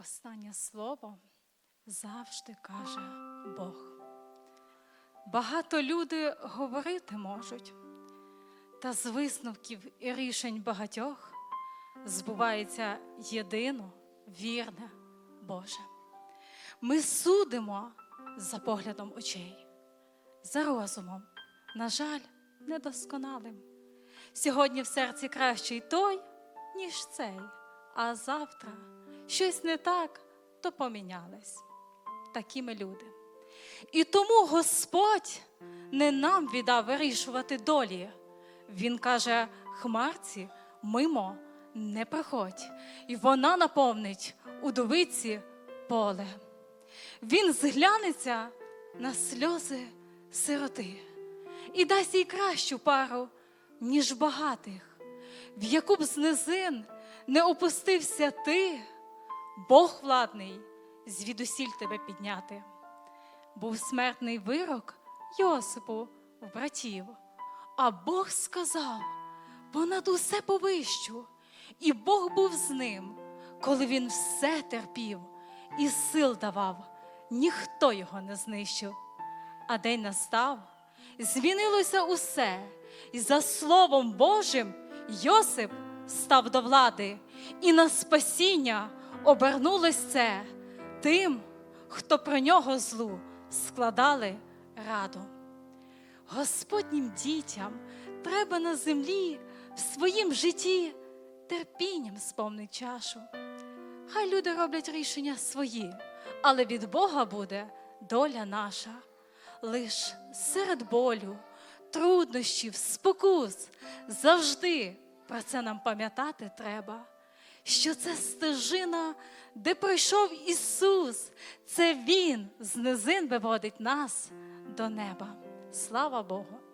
останнє слово завжди каже Бог. Багато люди говорити можуть, та з висновків і рішень багатьох збувається єдино вірне Боже. Ми судимо за поглядом очей, за розумом, на жаль, недосконалим. Сьогодні в серці кращий той, ніж цей, а завтра щось не так, то помінялись. Такі ми люди. І тому Господь не нам віддав вирішувати долі. Він каже: хмарці мимо не проходь, і вона наповнить удовиці поле. Він зглянеться на сльози сироти і дасть їй кращу пару, ніж багатих, в яку б з низин не опустився ти, Бог владний звідусіль тебе підняти. Був смертний вирок Йосипу в братів, а Бог сказав понад усе повищу, і Бог був з ним, коли він все терпів і сил давав, ніхто його не знищив. А день настав, змінилося усе, і за Словом Божим Йосип став до влади, і на спасіння обернулось це тим, хто про нього злу складали раду. Господнім дітям треба на землі в своїм житті терпінням сповнить чашу. Хай люди роблять рішення свої, але від Бога буде доля наша. Лиш серед болю, труднощів, спокус завжди про це нам пам'ятати треба, що це стежина, де пройшов Ісус, це Він з низин виводить нас до неба. Слава Богу!